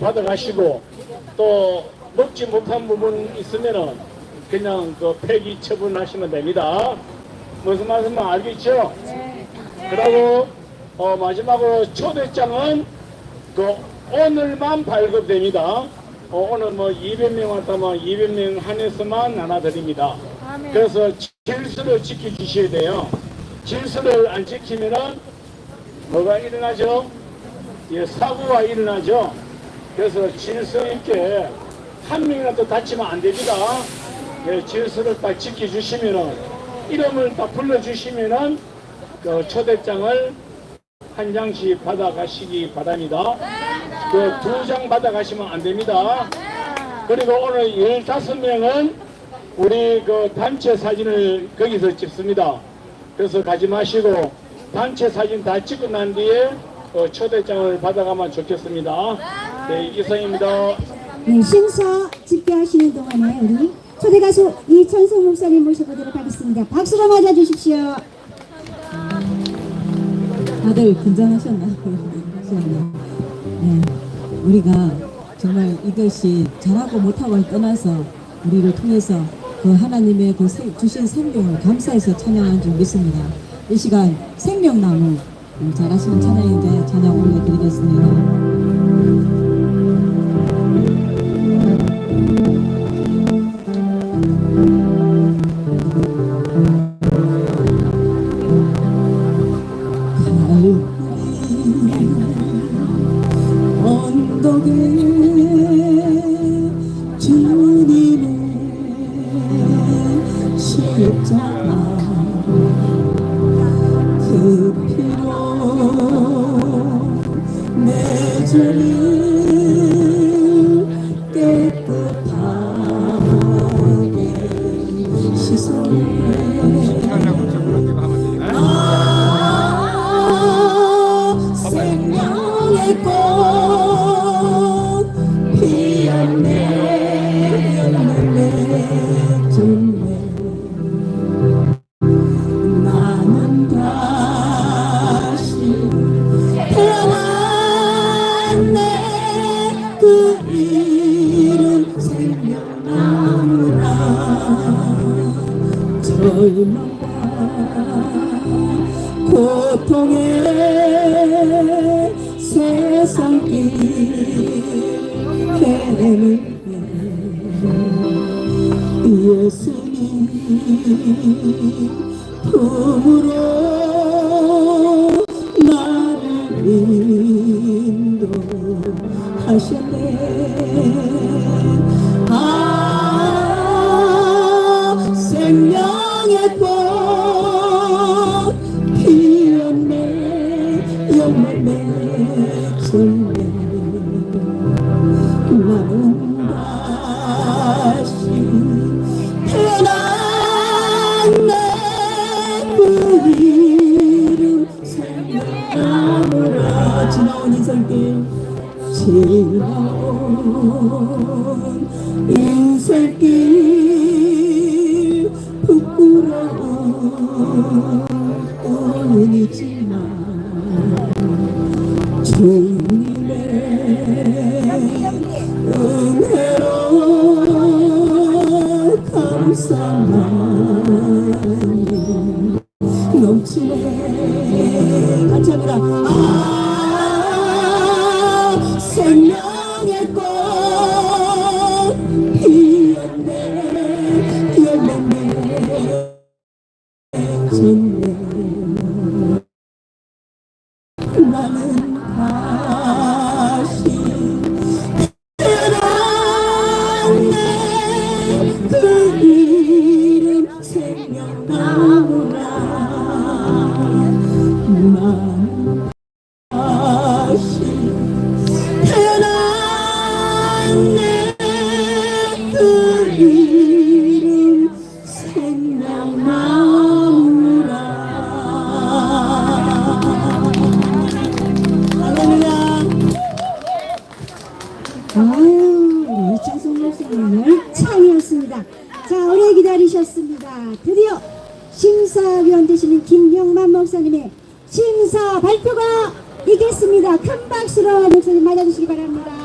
받아가시고 또 먹지 못한 부분 있으면은 그냥 그 폐기 처분하시면 됩니다. 무슨 말씀인지 알겠죠? 그리고 어, 마지막으로 초대장은 그 오늘만 발급됩니다. 어, 오늘 뭐 200명 왔다면 200명 한해서만 나눠드립니다. 그래서 질서를 지켜주셔야 돼요. 질서를 안 지키면은 뭐가 일어나죠? 예, 사고가 일어나죠. 그래서 질서 있게 한 명이라도 다치면 안 됩니다. 예, 질서를 딱 지켜주시면은 이름을 딱 불러주시면은 그 초대장을 한 장씩 받아가시기 바랍니다. 그 두 장 받아가시면 안 됩니다. 그리고 오늘 15명은 우리 그 단체 사진을 거기서 찍습니다. 그래서 가지 마시고 단체 사진 다 찍고 난 뒤에 어, 초대장을 받아가면 좋겠습니다. 네, 이상입니다. 네, 심사 집계하시는 동안에 우리 초대 가수 이천성 목사님 모셔보도록 하겠습니다. 박수로 맞아 주십시오. 다들 긴장하셨나요? 하셨나요? 네, 우리가 정말 이것이 잘하고 못하고를 떠나서 우리를 통해서 그 하나님의 그 생- 주신 생명을 감사해서 찬양한 줄 믿습니다. 이 시간 생명나무 음, 잘하시는 찬양인데 찬양 올려드리겠습니다. 그 피로 내 죄를 깨끗하게 씻어내 아, 생명의 꽃 그 이름 생명나무라. 절망과 고통의 세상길 헤매는 예수님 품으로 나를 하셨네 아 생명의 꽃 피었네 영원 맺었네 나는 다시 태어났네 그 이름 생명나무라 지나온 인생길 지나온 인생길 부끄러운 뿐이지만 주님의 은혜로 감사만 넘치네. 같이 합니다. 아 드디어 심사위원 되시는 김영만 목사님의 심사 발표가 있겠습니다. 큰 박수로 목사님 맞아주시기 바랍니다.